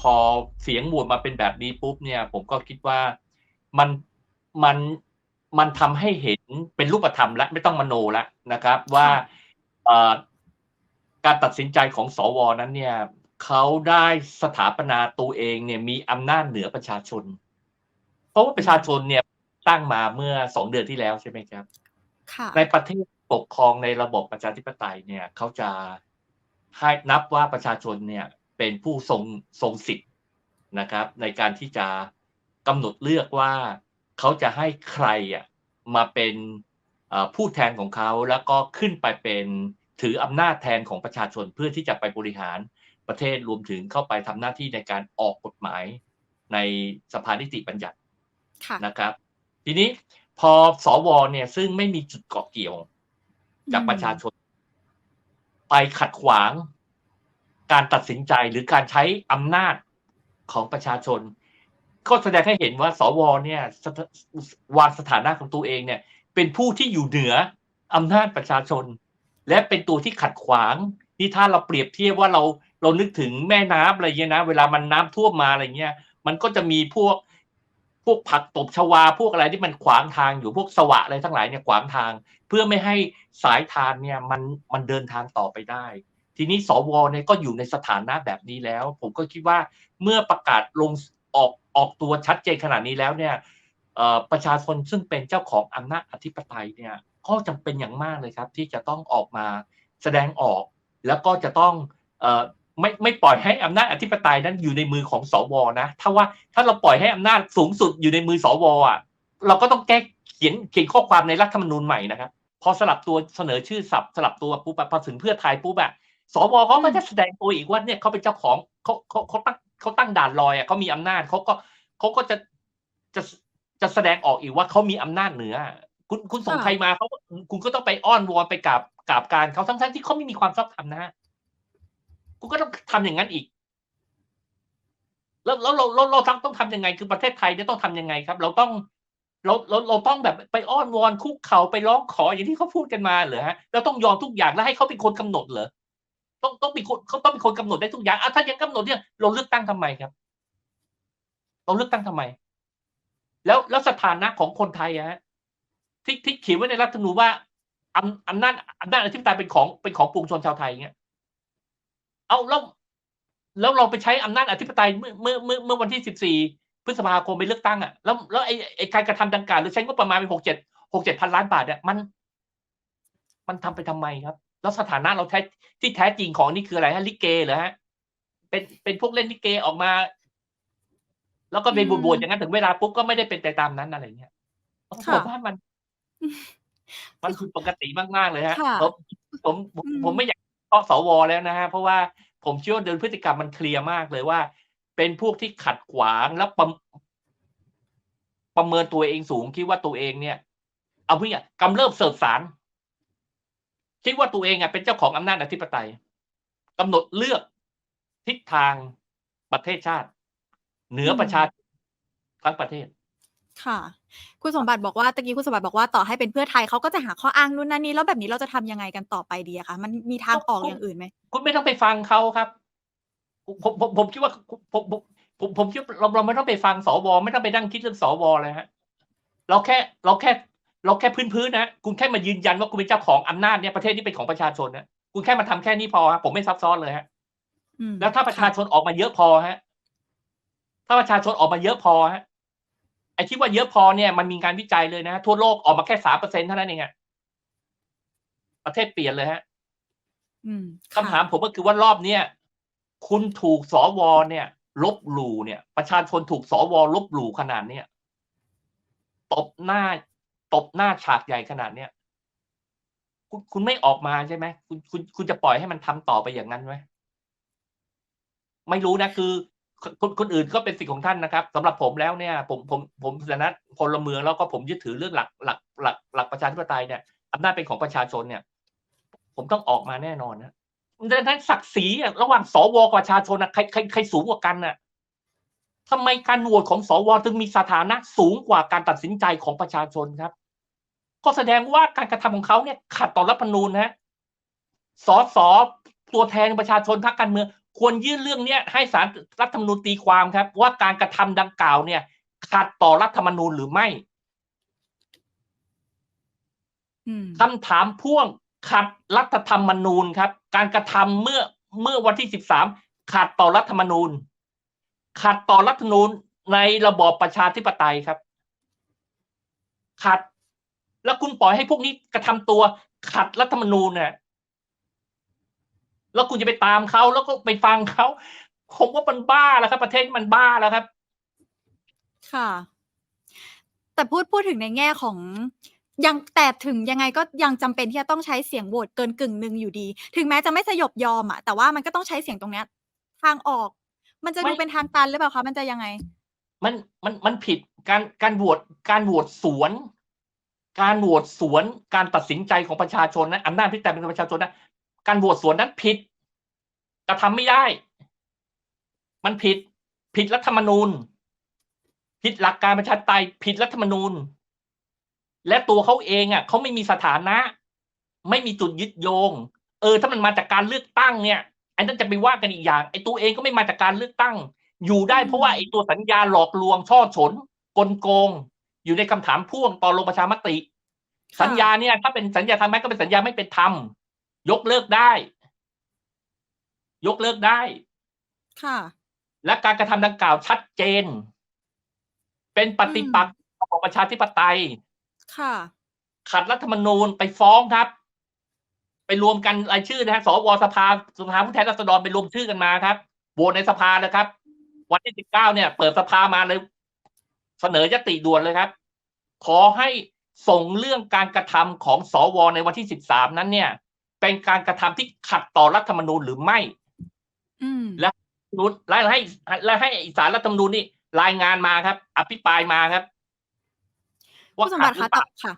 พอเสียงโหวตมาเป็นแบบนี้ปุ๊บเนี่ย ผมก็คิดว่ามันมันมันทำให้เห็นเป็นรูปธรรมและไม่ต้องมโนแล้วนะครับ ว่าเอ่อการตัดสินใจของสวนั้นเนี่ยเขาได้สถาปนาตัวเองเนี่ยมีอำนาจเหนือประชาชน เพราะว่าประชาชนเนี่ยตั้งมาเมื่อสองเดือนที่แล้วใช่ไหมครับค่ะในประเทศปกครองในระบบประชาธิปไตยเนี่ยเขาจะให้นับว่าประชาชนเนี่ย เป็นผู้ทรงทรงสิทธิ์นะครับ ในการที่จะกำหนดเลือกว่าเขาจะให้ใครอะมาเป็นเอ่อผู้แทนของเขาแล้วก็ขึ้นไปเป็นถืออำนาจแทนของประชาชนเพื่อที่จะไปบริหารประเทศรวมถึงเข้าไปทำหน้าที่ในการออกกฎหมายในสภานิติบัญญัติค่ะนะครับ ทีนี้พอสวเนี่ยซึ่งไม่มีจุดเกาะเกี่ยวจากประชาชน ไปขัดขวาง การตัดสินใจหรือการใช้อำนาจของประชาชน ก็แสดงให้เห็นว่า สวเนี่ยวางสถานะของตัวเองเนี่ย เป็นผู้ที่อยู่เหนืออำนาจประชาชน และเป็นตัวที่ขัดขวางนี่ถ้าเราเปรียบเทียบว่าเราเรานึกถึงแม่น้ำอะไรเงี้ยนะ เวลามันน้ำท่วมมาอะไรเงี้ย มันก็จะมีพวกพวกผักตบชวาพวกอะไรที่มันขวางทางอยู่พวกสวะอะไรทั้งหลายเนี่ยขวางทาง เพื่อไม่ให้สายทานเนี่ยมันมันเดินทางต่อไปได้ ทีนี้สวเนี่ยก็อยู่ในสถานะแบบนี้แล้ว ผมก็คิดว่าเมื่อประกาศลงออกออกตัวชัดเจนขนาดนี้แล้วเนี่ยประชาชนซึ่งเป็นเจ้าของอำนาจอธิปไตยเนี่ยก็จำเป็นอย่างมากเลยครับ ที่จะต้องออกมาแสดงออก แล้วก็จะต้องออไม่ไม่ปล่อยให้อำนาจอธิปไตยนั้นอยู่ในมือของสวนะ ถ้าว่าถ้าเราปล่อยให้อำนาจสูงสุดอยู่ในมือสวอะเราก็ต้องแก้เขียนเขียนข้อความในรัฐธรรมนูญใหม่นะครับ พอสลับตัวเสนอชื่อสับสลับตัวปุ๊บพอถึงเพื่อไทยปุ๊บอะ สวเขาก็จะแสดงตัวอีกว่าเนี่ยเขาเป็นเจ้าของเขาเขาเขาตั้งเขาตั้งด่านลอยอะเขามีอำนาจเขาก็เขาก็จะจะจะแสดงออกอีกว่าเขามีอำนาจเหนือ คุณคุณส่งค่ะใครมาเขาก็คุณก็ต้องไปอ้อนวอนไปกราบกราบการเขาทั้งทั้งๆที่เขาไม่มีความชอบธรรมนะคุณก็ต้องทำอย่างนั้นอีก แล้วแล้วเราเราเราต้องต้องทำยังไง คือประเทศไทยเนี่ยต้องทำยังไงครับ เราต้องเราเราเราต้องแบบไปอ้อนวอนคุกเข่าไปร้องขออย่างที่เขาพูดกันมาเหรอฮะเราต้องยอมทุกอย่างแล้วให้เขาเป็นคนกำหนดเหรอ ต้องต้องเป็นคนเขาต้องเป็นคนกำหนดได้ทุกอย่างอะถ้ายังกำหนดเนี่ยเราเลือกตั้งทำไมครับ เราเลือกตั้งทำไม แล้วแล้วสถานะของคนไทยฮะที่ที่เขียนไว้ในรัฐธรรมนูญว่าอำอำนาจอำนาจอธิปไตยเป็นของเป็นของปวงชนชาวไทยเงี้ยเอาแล้วแล้วเราไปใช้อำนาจอธิปไตยเมื่อเมื่อเมื่อเมื่อวันที่สิบสี่พฤษภาคมไปเลือกตั้งอะแล้วแล้วไอ้ไอ้การกระทำดังกล่าวหรือใช้งบประมาณไปหกเจ็ดหกเจ็ดพันล้านบาทเนี่ยมัน มันทำไปทำไมครับ แล้วสถานะเราแท้ที่แท้จริงของนี่คืออะไรฮะลิเกเหรอฮะ เป็นเป็นพวกเล่นลิเกออกมา แล้วก็ไปอืมบวชๆอย่างนั้นถึงเวลาปุ๊บก็ไม่ได้เป็นไปตามนั้นอะไรเงี้ยผมค่ะว่ามัน มันผิดปกติมากๆเลยฮะค่ะผมผมผมอืมผมไม่อยากเกาะสวแล้วนะฮะเพราะว่าผมเชื่อว่าเดินพฤติกรรมมันเคลียร์มากเลยว่า เป็นพวกที่ขัดขวางแล้วประประเมินตัวเองสูงคิดว่าตัวเองเนี่ย เอาเพื่อกำเริบเสบสาร คิดว่าตัวเองอะเป็นเจ้าของอำนาจอธิปไตยกำหนดเลือกทิศทางประเทศชาติ เหนือประชาชนทั้งประเทศ ค่ะ คุณสมบัติบอกว่าตะกี้คุณสมบัติบอกว่าต่อให้เป็นเพื่อไทยเขาก็จะหาข้ออ้างนู่นนั่นนี่แล้วแบบนี้เราจะทำยังไงกันต่อไปดีอะคะมันมีทางออกอย่างอื่นไหมคุณไม่ต้องไปฟังเขาครับ ผมผมผมคิดว่าผมผมผมผมคิดว่าเราเราไม่ต้องไปฟังสวไม่ต้องไปนั่งคิดเรื่องสวเลยฮะ เราแค่เราแค่ เราแค่พื้นพื้นๆนะคุณแค่มายืนยันว่าคุณเป็นเจ้าของอำนาจเนี่ยประเทศนี้เป็นของประชาชนนะคุณแค่มาทำแค่นี้พอฮะผมไม่ซับซ้อนเลยฮะอืมแล้วถ้าประชาชนออกมาเยอะพอฮะ ถ้าประชาชนออกมาเยอะพอฮะไอ้ที่ว่าเยอะพอเนี่ยมันมีการวิจัยเลยนะทั่วโลกออกมาแค่สามเปอร์เซ็นเท่านั้นเองอะประเทศเปลี่ยนเลยฮะอืมคำถามผมก็คือว่ารอบเนี้ยคุณถูกสวเนี่ย ลบหลู่เนี่ย ประชาชนถูกสวลบหลู่ขนาดเนี้ยตบหน้า ตบหน้าฉากใหญ่ขนาดเนี้ยคุณคุณไม่ออกมาใช่ไหมคุณคุณคุณจะปล่อยให้มันทำต่อไปอย่างนั้นไหมไม่รู้นะคือคนคนอื่นก็เป็นสิทธิ์ของท่านนะครับสำหรับผมแล้วเนี่ย ผมผมผมฐานะพลเมืองแล้วก็ผมยึดถือเรื่องหลักหลักหลักหลักประชาธิปไตยเนี่ยอำนาจเป็นของประชาชนเนี่ย ผมต้องออกมาแน่นอนนะดังนั้นศักดิ์ศรีระหว่างสวกับประชาชนนะใครใครใครสูงกว่ากันน่ะทำไมการโหวตของสวถึงมีสถานะสูงกว่าการตัดสินใจของประชาชนครับ ก็แสดงว่าการกระทำของเขาเนี่ยขัดต่อรัฐธรรมนูญนะสสตัวแทนประชาชนพรรคการเมืองควรยื่นเรื่องเนี้ยให้สารรัฐธรรมนูญตีความครับ ว่าการกระทำดังกล่าวเนี่ยขัดต่อรัฐธรรมนูญหรือไม่อืมคำถามพ่วงขัดรัฐธรรมนูญครับ การกระทำเมื่อเมื่อวันที่สิบสามขัดต่อรัฐธรรมนูญ ขัดต่อรัฐธรรมนูญในระบอบประชาธิปไตยครับ ขัด แล้วคุณปล่อยให้พวกนี้กระทำตัวขัดรัฐธรรมนูญเนี่ยแล้วคุณจะไปตามเขาแล้วก็ไปฟังเขาผมว่ามันบ้าแล้วครับ ประเทศมันบ้าแล้วครับ ค่ะ แต่พูดพูดถึงในแง่ของยังแต่ถึงยังไงก็ยังจำเป็นที่จะต้องใช้เสียงโหวตเกินกึ่งหนึ่งอยู่ดี ถึงแม้จะไม่สยบยอมอะแต่ว่ามันก็ต้องใช้เสียงตรงเนี้ย ทางออก มันจะดูไม่เป็นทางตันหรือเปล่าคะมันจะยังไง มันมันมันผิดการการโหวตการโหวตสวน การโหวตสวนการตัดสินใจของประชาชนนะอำนาจที่แต่เป็นประชาชนนะการโหวตสวนนั้นผิดกระทำไม่ได้ มันผิด ผิดรัฐธรรมนูญ ผิดหลักการประชาธิปไตยผิดรัฐธรรมนูญ และตัวเขาเองอะเขาไม่มีสถานะ ไม่มีจุดยึดโยง เออ ถ้ามันมาจากการเลือกตั้งเนี่ยอันนั้นจะไปว่ากันอีกอย่างไอ้ตัวเองก็ไม่มาจากการเลือกตั้ง อยู่ได้เพราะว่าไอ้ตัวสัญญาหลอกลวงช่อฉนกลโกง อยู่ในคำถามพ่วงตอนลงประชามติ สัญญาเนี่ย ถ้าเป็นสัญญาทางแม้ก็เป็นสัญญาไม่เป็นธรรมยกเลิกได้ ยกเลิกได้ ค่ะ และการกระทำดังกล่าวชัดเจน เป็นปฏิปักษ์ต่อประชาธิปไตย ค่ะ ขัดรัฐธรรมนูญไปฟ้องครับ ไปรวมกันรายชื่อนะฮะสวสภาสภาผู้แทนราษฎรไปรวมชื่อกันมาครับโหวตในสภาเลยครับ วันที่สิบเก้าเนี่ย เปิดสภามาเลย เสนอยติด่วนเลยครับ ขอให้ส่งเรื่องการกระทำของสวในวันที่สิบสามนั้นเนี่ย เป็นการกระทำที่ขัดต่อรัฐธรรมนูญหรือไม่อืมและนุษและให้และให้สารรัฐธรรมนูญนี่รายงานมาครับ อภิปรายมาครับคุณสมบัติขัคะดหรือเปแต่ล่าค่ะ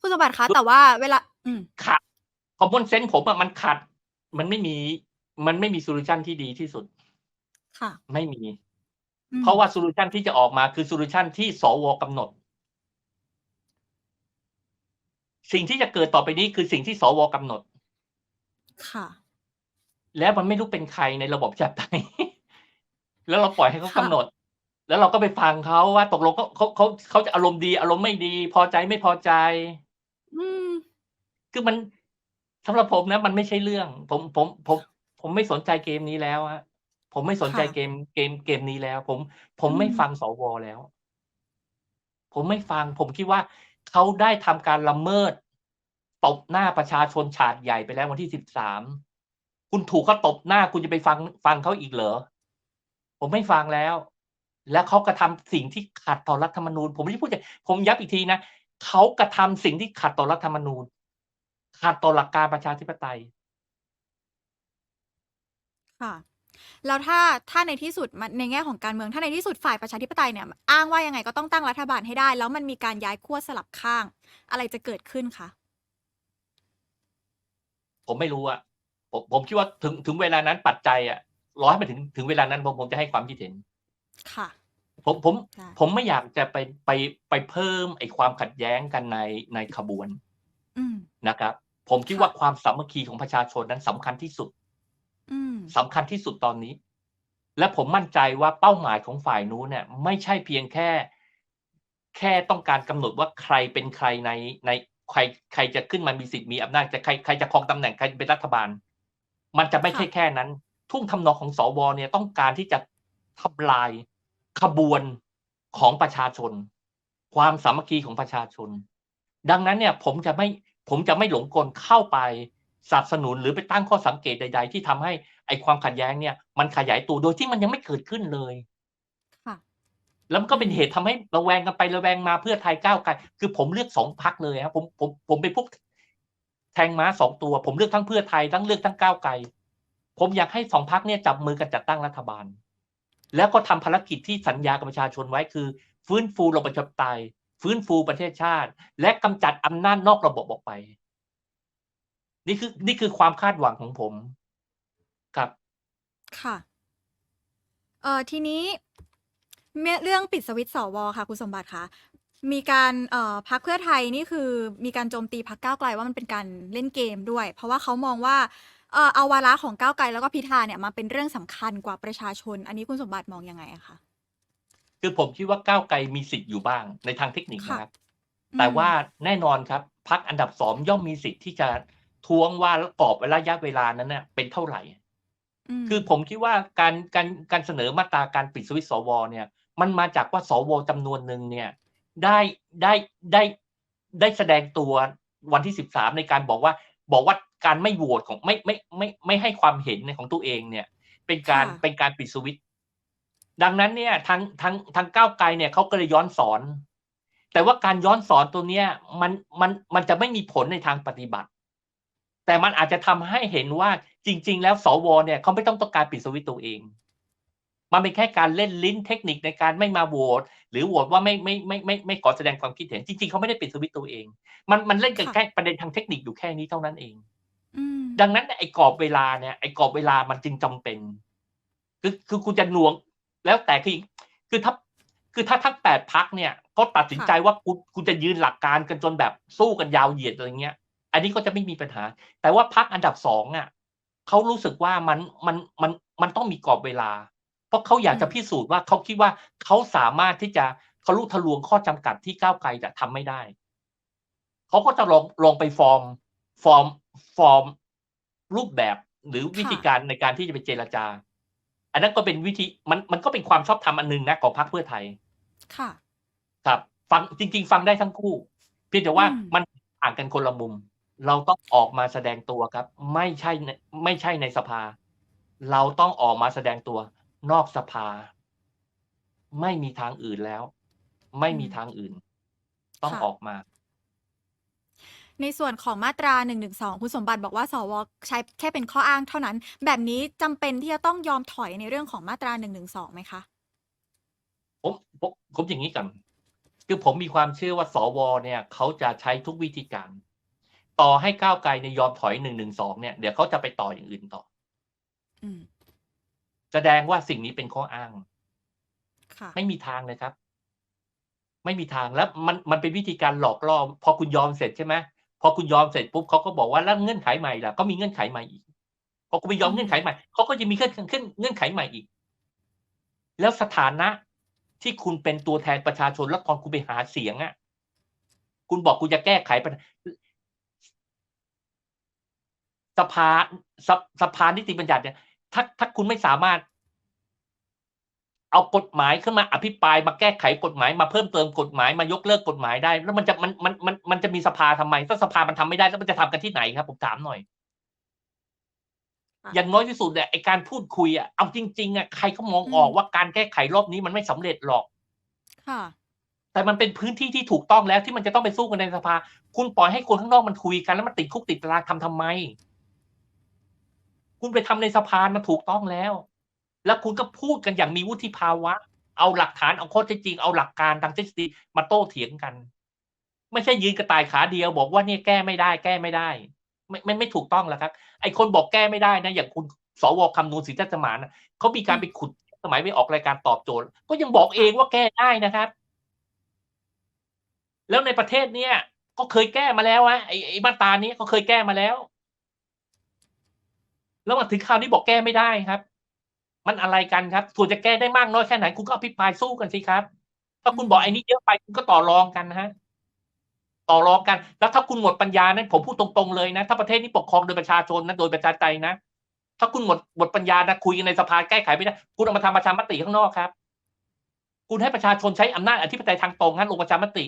คุณสมบัติคะแต่ว่าเวลา อืมขัดคอมมอนเซนส์ผมอะมันขัด มันไม่มี มันไม่มีโซลูชันที่ดีที่สุด ค่ะ ไม่มีอืม เพราะว่าโซลูชันที่จะออกมาคือโซลูชันที่สวกำหนด สิ่งที่จะเกิดต่อไปนี้คือสิ่งที่สวกำหนด ค่ะ แล้วมันไม่รู้เป็นใครในระบบประชาธิปไตยแล้วเราปล่อยให้เขาค่ะกำหนด แล้วเราก็ไปฟังเขาว่าตกลงเขาเขาเขาเขาจะอารมณ์ดีอารมณ์ไม่ดี พอใจไม่พอใจ อืมคือมันสำหรับผมนะ มันไม่ใช่เรื่อง ผมผมผม ผมไม่สนใจเกมนี้แล้วฮะ ผมไม่สนใจค่ะ เกมเกมเกมนี้แล้ว ผมผมไม่อืมฟังสวแล้ว ผมไม่ฟัง ผมคิดว่าเขาได้ทำการละเมิด ตบหน้าประชาชนฉาดใหญ่ไปแล้ววันที่สิบสามคุณถูกเขาตบหน้าคุณจะไปฟังฟังเขาอีกเหรอ ผมไม่ฟังแล้ว แล้วเขากระทำสิ่งที่ขัดต่อรัฐธรรมนูญ ผมไม่ได้พูดอย่างผมย้ำอีกทีนะเขากระทำสิ่งที่ขัดต่อรัฐธรรมนูญ ขัดต่อหลักการประชาธิปไตย ค่ะ แล้วถ้าถ้าในที่สุดมันในแง่ของการเมืองถ้าในที่สุดฝ่ายประชาธิปไตยเนี่ยอ้างว่ายังไงก็ต้องตั้งรัฐบาลให้ได้ แล้วมันมีการย้ายขั้วสลับข้าง อะไรจะเกิดขึ้นคะผมไม่รู้อะผมผมคิดว่าถึงถึงเวลานั้นปัจจัยอะรอให้มาถึงถึงเวลานั้นผมผมจะให้ความคิดเห็น ค่ะ ผมผมได้ผมไม่อยากจะไปไปไปเพิ่มไอ้ความขัดแย้งกันในในขบวนอืมนะครับ ผมคิดค่ะว่าความสามัคคีของประชาชนนั้นสำคัญที่สุดอืม สำคัญที่สุดตอนนี้ และผมมั่นใจว่าเป้าหมายของฝ่ายนู้นเนี่ยไม่ใช่เพียงแค่ แค่ต้องการกำหนดว่าใครเป็นใครในในใครใครจะขึ้นมามีสิทธิ์มีอำนาจจะใครใครจะครองตำแหน่งใครเป็นรัฐบาล มันจะไม่ใช่ค่แค่นั้น ทุ่งทำนองของสวเนี่ยต้องการที่จะทำลายขบวนของประชาชน ความสามัคคีของประชาชน ดังนั้นเนี่ยผมจะไม่ผมจะไม่หลงกลเข้าไป สนับสนุนหรือไปตั้งข้อสังเกตใด ๆ ที่ทำให้ไอ้ความขัดแย้งเนี่ย มันขยายตัวโดยที่มันยังไม่เกิดขึ้นเลยค่ะแล้วมันก็เป็นเหตุทำให้ระแวงกันไประแวงมาเพื่อไทยก้าวไกลคือผมเลือกสองพักเลยครับผมผมผมเป็นพวกแทงม้าสองตัว ผมเลือกทั้งเพื่อไทยทั้งเลือกทั้งก้าวไกลผมอยากให้สองพักเนี่ยจับมือกันจัดตั้งรัฐบาล แล้วก็ทำภารกิจที่สัญญากับประชาชนไว้คือ ฟื้นฟูระบบประชาธิปไตยฟื้นฟูประเทศชาติ และกำจัดอำนาจนอกระบบออกไป นี่คือนี่คือความคาดหวังของผม ครับ ค่ะ เอ่อ ทีนี้เมื่อเรื่องปิดสวิตช์สวค่ะ คุณสมบัติคะมีการเอ่อพักเพื่อไทยนี่คือมีการโจมตีพักก้าวไกลว่ามันเป็นการเล่นเกมด้วย เพราะว่าเขามองว่าเอ่อเอาวาระของก้าวไกลแล้วก็พิธาเนี่ยมาเป็นเรื่องสำคัญกว่าประชาชน อันนี้คุณสมบัติมองยังไงอะคะคือผมคิดว่าก้าวไกลมีสิทธิ์อยู่บ้างในทางเทคนิคค่ะนะครับอืมแต่ว่าแน่นอนครับพักอันดับสองย่อมมีสิทธิ์ที่จะ ท้วงว่ากรอบระยะเวลานั้นเน่ะเป็นเท่าไหร่มคือผมคิดว่าการการการเสนอมาตราการปิดสวิตช์สวเนี่ย มันมาจากว่าสวจำนวนหนึ่งเนี่ย ได้ได้ได้ได้แสดงตัววันที่สิบสามในการบอกว่าบอกว่าการไม่โหวตของไม่ไม่ไม่ไม่ให้ความเห็นในของตัวเองเนี่ย เป็นการค่ะเป็นการปิดสวิตช์ดังนั้นเนี่ยทางทางทางก้าวไกลเนี่ยเขาก็เลยย้อนสอน แต่ว่าการย้อนสอนตัวเนี้ยมันมันมันจะไม่มีผลในทางปฏิบัติ แต่มันอาจจะทำให้เห็นว่าจริง ๆ แล้วสวเนี่ยเขาไม่ต้องต้องการปิดสวิตช์ตัวเอง มันเป็นแค่การเล่นลิ้นเทคนิคในการไม่มาโหวตหรือโหวตว่าไม่ไม่ไม่ไม่ไม่ขอแสดงความคิดเห็นจริง ๆเขาไม่ได้ปิดสวิตช์ตัวเอง มันมันเล่นกันค่ะแค่ประเด็นทางเทคนิคอยู่แค่นี้เท่านั้นเองอืมดังนั้นไอ้กรอบเวลาเนี่ยไอ้กรอบเวลามันจึงจำเป็น คือคือคุณจะหน่วง แล้วแต่คือคือถ้าคือถ้าทั้งแปดพักเนี่ยเขาตัดสินใจว่าคุณคุณจะยืนหลักการกันจนแบบสู้กันยาวเหยียดอะไรเงี้ย อันนี้ก็จะไม่มีปัญหา แต่ว่าพักอันดับสองอะเขารู้สึกว่ามันมันมันมันต้องมีกรอบเวลา เพราะเขาอยากจะอืมพิสูจน์ว่าเขาคิดว่าเขาสามารถที่จะทะลุทะลวงข้อจำกัดที่ก้าวไกลจะทำไม่ได้เขาก็จะลองลองไปฟอร์มฟอร์มฟอร์มรูปแบบหรือวิธีการในการที่จะไปเจรจา อันนั้นก็เป็นวิธีมันมันก็เป็นความชอบธรรมอันหนึงนะของพรรคเพื่อไทย ค่ะ ครับ ฟังจริง ๆ ฟังได้ทั้งคู่ เพียงแต่ว่าอืมมันต่างกันคนละมุม เราต้องออกมาแสดงตัวครับ ไม่ใช่ในไม่ใช่ในสภา เราต้องออกมาแสดงตัวนอกสภา ไม่มีทางอื่นแล้ว ไม่มีทางอื่น ต้องค่ะออกมา ในส่วนของมาตรา1นึคุณสมบัติบอกว่าสวใช้แค่เป็นข้ออ้างเท่านั้น แบบนี้จำเป็นที่จะต้องยอมถอยในเรื่องของมาตรา1นึไหมคะผมผมผมอย่างนี้กัน คือผมมีความเชื่อว่าสวเนี่ย เขาจะใช้ทุกวิธีการ ต่อให้ก้าวไกลในยยอมถอยหนึ่งหนึ่งสองเนี่ยเดี๋ยวเขาจะไปต่ออย่างอื่นต่ออืมแสดงว่าสิ่งนี้เป็นข้ออ้างค่ะไม่มีทางเลยครับ ไม่มีทางแล้วมันมันเป็นวิธีการหลอกล่อพอคุณยอมเสร็จใช่ไหมพอคุณยอมเสร็จปุ๊บเขาก็บอกว่าแล้วเงื่อนไขใหม่ล่ะก็มีเงื่อนไขใหม่อีกพอคุณไปยอมอืมเงื่อนไขใหม่เขาก็จะมีเงื่อนขึ้นเงื่อนไขใหม่อีก แล้วสถานะที่คุณเป็นตัวแทนประชาชนแล้วตอนคุณไปหาเสียงอะ คุณบอกคุณจะแก้ไขปัญหา สภาสภสภานิติบัญญัติเนี่ยถ้าถ้าคุณไม่สามารถ เอากฎหมายขึ้นมาอภิปรายมาแก้ไขกฎหมายมาเพิ่มเติมกฎหมายมายกเลิกกฎหมายได้ แล้วมันจะมันมันมันมันจะมีสภาทำไม ถ้าสภามันทำไม่ได้แล้วมันจะทำกันที่ไหนครับ ผมถามหน่อยค่ะอย่างน้อยที่สุดเนี่ยไอการพูดคุยอะเอาจริงๆอะใครก็มองออกอืมว่าการแก้ไขรอบนี้มันไม่สำเร็จหรอก ค่ะแต่มันเป็นพื้นที่ที่ถูกต้องแล้วที่มันจะต้องไปสู้กันในสภา คุณปล่อยให้คนข้างนอกมันคุยกันแล้วมันติดคุกติดตารางทำทำไม คุณไปทำในสภามันถูกต้องแล้ว แล้วคุณก็พูดกันอย่างมีวุฒิภาวะ เอาหลักฐานเอาข้อเท็จจริงเอาหลักการทางทฤษฎีมาโต้เถียงกัน ไม่ใช่ยืนกระต่ายขาเดียว บอกว่าเนี่ยแก้ไม่ได้แก้ไม่ได้ ไม่ไม่ไม่ถูกต้องแล้วครับ ไอ้คนบอกแก้ไม่ได้นะอย่างคุณสวคำนูนศรีทัศมานเขามีการไปขุดสมัยไปออกรายการตอบโจทย์ ก็ยังบอกเองว่าแก้ได้นะครับ แล้วในประเทศเนี้ยก็เคยแก้มาแล้วอะไอ้ไอ้มาตรานี้ก็เคยแก้มาแล้ว แล้วมาถึงคราวนี้บอกแก้ไม่ได้ครับ มันอะไรกันครับส่วนจะแก้ได้มากน้อยแค่ไหนคุณก็อภิปรายสู้กันสิครับ ถ้าคุณบอกไอ้นี้เยอะไปคุณก็ต่อรองกันนะฮะต่อรองกัน แล้วถ้าคุณหมดปัญญานั้นผมพูดตรงๆเลยนะถ้าประเทศนี้ปกครองโดยประชาชนนะโดยประชาธิปไตยนะถ้าคุณหมดหมดปัญญานะคุยกันในสภาแก้ไขไม่ได้คุณเอามาทำประชามติข้างนอกครับ คุณให้ประชาชนใช้อำนาจอธิปไตยทางตรงฮะลงประชามติ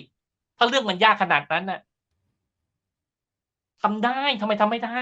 ถ้าเรื่องมันยากขนาดนั้นน่ะทำได้ทำไมทำไม่ได้